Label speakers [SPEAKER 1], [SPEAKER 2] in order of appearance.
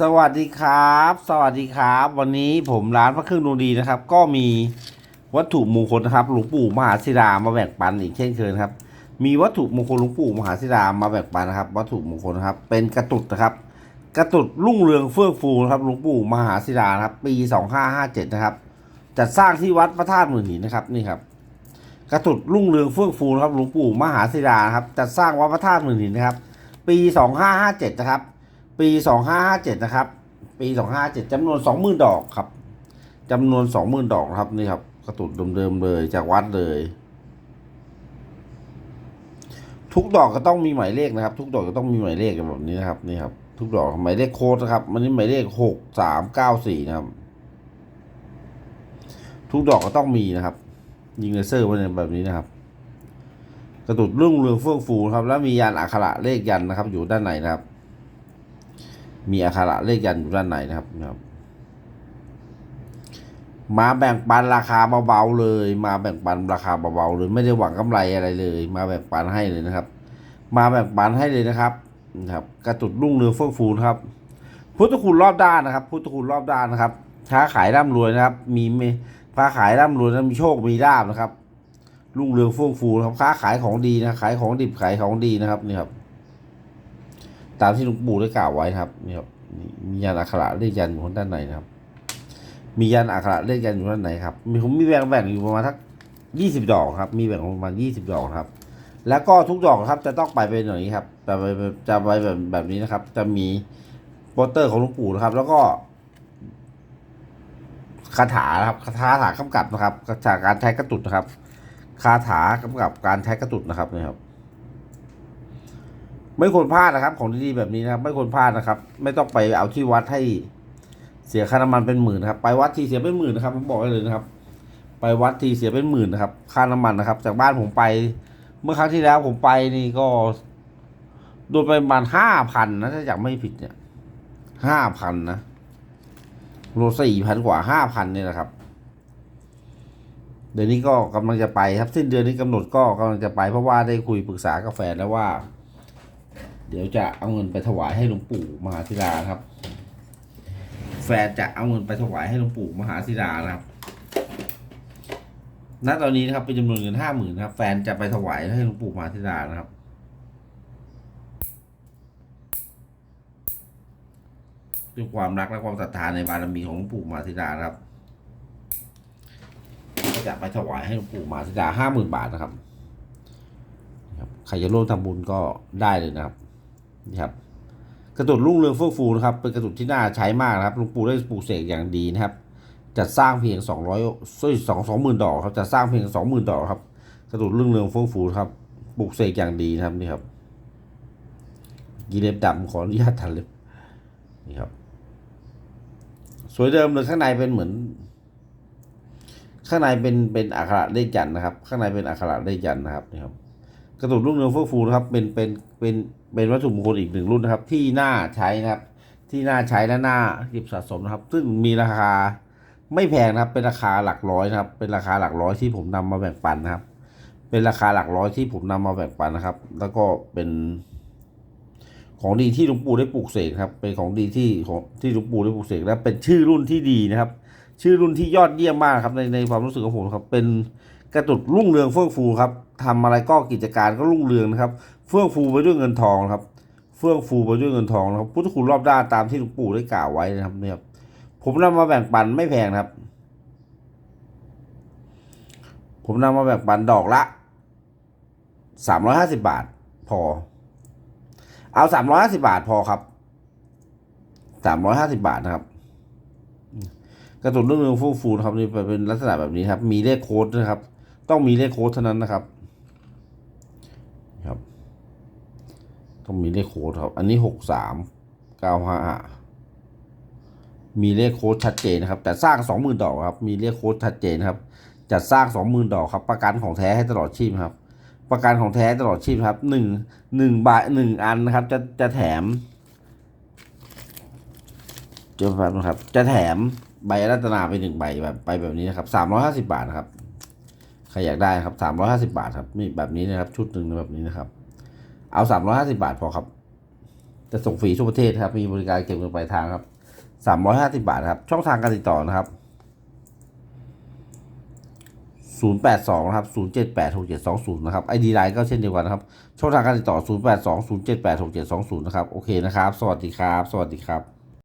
[SPEAKER 1] สวัสดีครับ สวัสดีครับ วันนี้ผมร้านพระเครื่องดวงดีนะครับ ก็มีวัตถุมงคลนะครับหลวงปู่มหาศิลามาแบ่งปันอีกเช่นเคยครับ มีวัตถุมงคลหลวงปู่มหาศิลามาแบ่งปันนะครับ วัตถุมงคลครับ เป็นกระตุดนะครับ กระตุดรุ่งเรืองเฟื่องฟูนะครับหลวงปู่มหาศิลานะครับ ปี2557นะครับจัดสร้างที่วัดพระธาตุหมื่นหินนะครับนี่ครับ กระตุดรุ่งเรืองเฟื่องฟูนะครับหลวงปู่มหาศิลานะครับจัดสร้างวัดพระธาตุหมื่นหินนะครับ ปี2557นะครับ ปี 2557 นะครับ ปี 2557จำนวน 20,000 ดอกครับจำนวน 20,000 ดอกครับนี่ครับกระตุดเดิมๆเลยจากวัดเลย ทุกดอกก็ต้องมีหมายเลขนะครับ ทุกดอกก็ต้องมีหมายเลขแบบนี้นะครับนี่ครับ ทุกดอกหมายเลขโค้ดนะครับมันนี้หมายเลขหกสามเก้าสี่นะครับ ทุกดอกก็ต้องมีนะครับ ยิงเลเซอร์ไว้ในแบบนี้นะครับ กระตุดรุ่งเรืองเฟื่องฟูครับ แล้วมียันอักขระเลขยันนะครับ อยู่ด้านในนะครับ มีอักขระเลขยันอยู่ด้านในนะครับนะครับ มาแบ่งปันราคาเบาๆเลย มาแบ่งปันราคาเบาๆเลยไม่ได้หวังกำไรอะไรเลย มาแบ่งปันให้เลยนะครับ มาแบ่งปันให้เลยนะครับนะครับกระตุดรุ่งเรืองเฟื่องฟูนะครับ พุทธคุณรอบด้านนะครับ พุทธคุณรอบด้านนะครับค้าขายร่ำรวยนะครับ มีเมค้าขายร่ำรวยนะมีโชคมีลาบนะครับรุ่งเรืองเฟื่องฟูนะครับค้าขายของดีนะขายของดิบขายของดีนะครับนี่ครับ ตามที่หลวงปู่ได้กล่าวไว้ครับนี่ครับมียันอักขระเลขยันอยู่ข้างด้านในนะครับ มียันอักขระเลขยันอยู่ด้านในครับ มีผมมีแบ่งแบ่งอยู่ประมาณทักยี่สิบดอกครับ มีแบ่งประมาณยี่สิบดอกครับ แล้วก็ทุกดอกครับจะต้องไปเป็นอย่างนี้ครับ จะไปจะไปแบบแบบนี้นะครับ จะมีโปสเตอร์ของหลวงปู่นะครับ แล้วก็คาถาครับคาถาถากำกับนะครับคาถาการใช้กระตุดนะครับ คาถากำกับการใช้กระตุดนะครับนี่ครับ ไม่ควรพลาดนะครับ ของดีๆแบบนี้นะครับ ไม่ควรพลาดนะครับ ไม่ต้องไปเอาที่วัดให้เสียค่าน้ำมันเป็นหมื่นนะครับ ไปวัดทีเสียเป็นหมื่นนะครับผมบอกไว้เลยนะครับ ไปวัดทีเสียเป็นหมื่นนะครับ ค่าน้ำมันนะครับ จากบ้านผมไป เมื่อครั้งที่แล้วผมไปนี่ก็โดนไปประมาณห้าพันนะถ้าจำไม่ผิดเนี่ยห้าพันนะโลสี่พันกว่าห้าพันเนี่ยนะครับ เดือนนี้ก็กำลังจะไปครับสิ้นเดือนนี้กำหนดก็กำลังจะไปเพราะว่าได้คุยปรึกษากับแฟนแล้วว่า เดี๋ยวจะเอาเงินไปถวายให้หลวงปู่มหาศิลาครับ แฟนจะเอาเงินไปถวายให้หลวงปู่มหาศิลานะครับณตอนนี้นะครับเป็นจำนวนเงินห้าหมื่นครับ แฟนจะไปถวายให้หลวงปู่มหาธิดานะครับ ด้วยความรักและความศรัทธาในบารมีของหลวงปู่มหาธิดานะครับก็จะไปถวายให้หลวงปู่มหาธิดาห้าหมื่นบาทนะครับ ใครจะร่วมทำบุญก็ได้เลยนะครับ นี่ครับกระตุดรุ่งเรืองเฟื่องฟูนะครับเป็นกระตุดที่น่าใช้มากนะครับหลวงปู่ได้ปลูกเสกอย่างดีนะครับจัดสร้างเพียง 200ส่สองสองหมื่นดอกครับจัดสร้างเพียง 20,000 ดอกครับกระตุดรื่งเรืองเฟื่องฟูครับปลูกเสกอย่างดีนะครับนี่ครับกีเล็บดำขออนุญาตทันเล็บนี่ครับ สวยเดิมเลยข้างในเป็นเหมือน ข้างในเป็นเป็นอักขระเลขยันต์นะครับ ข้างในเป็นอักขระเลขยันต์นะครับนี่ครับ ระตุดรุ่งเรือเฟื่องฟูนะครับเป็นเป็นเป็นเป็นวัตถุมงคลอีกหนึ่งรุ่นนะครับ ที่น่าใช้นะครับ ที่น่าใช้และน่าหยิบสะสมนะครับ ซึ่งมีราคาไม่แพงนะครับ เป็นราคาหลักร้อยนะครับ เป็นราคาหลักร้อยที่ผมนำมาแบ่งปันนะครับ เป็นราคาหลักร้อยที่ผมนำมาแบ่งปันนะครับ แล้วก็เป็นของดีที่หลวงปู่ได้ปลูกเสกครับ เป็นของดีที่ของที่หลวงปู่ได้ปลูกเสกและเป็นชื่อรุ่นที่ดีนะครับ ชื่อรุ่นที่ยอดเยี่ยมมากครับในในความรู้สึกของผมครับ เป็น กระตุดรุ่งเรืองเฟื่องฟูครับทำอะไรก็กิจการก็รุ่งเรืองนะครับ เฟื่องฟูไปด้วยเงินทองครับ เฟื่องฟูไปด้วยเงินทองนะครับพุทธคุณรอบด้านตามที่หลวงปู่ได้กล่าวไว้นะครับเนี่ยครับผมนำมาแบ่งปันไม่แพงครับ ผมนำมาแบ่งปันดอกละสามร้อยห้าสิบาท พอ เอาสามร้อยห้าสิบาทพอครับสามร้อยห้าสิบาทนะครับ กระตุ้นเรื่องเรื่องฟูฟูนะครับนี่เป็นลักษณะแบบนี้ครับ มีเลขโค้ดนะครับ ต้องมีเลขโค้ดเท่านั้นนะครับครับ ต้องมีเลขโค้ดครับ อันนี้หกสามเก้าห้ามีเลขโค้ดชัดเจนนะครับ แต่สร้างสองหมื่นดอกครับ มีเลขโค้ดชัดเจนครับ จัดสร้างสองหมื่นดอกครับ ประกันของแท้ให้ตลอดชีพครับ ประกันของแท้ตลอดชีพครับหนึ่งหนึ่งใบหนึ่งอันนะครับ จะจะแถมจะแบบนะครับ จะแถมใบรัตนาไปหนึ่งใบแบบไปแบบนี้นะครับสามร้อยห้าสิบาทนะครับ ครอยากได้ครับสามร้อยห้าสิบาทครับนี่แบบนี้นะครับ ชุดหนึ่งแบบนี้นะครับ เอาสามร้อยห้าสิบาทพอครับ จะส่งฟรีทั่วประเทศครับ มีบริการเก็บเงินปลายทางครับสามร้อยห้าสิบาทครับ ช่องทางการติดต่อนะครับศูนย์แปดสองนะครับศูนย์เจ็ดแปดหกเจ็ดสองศูนย์นะครับไอดีไลน์ก็เช่นเดียวกันครับ ช่องทางการติดต่อศูนย์แปดสองศูนย์เจ็ดแปดหกเจ็ดสองศูนย์นะครับ โอเคนะครับ สวัสดีครับ สวัสดีครับ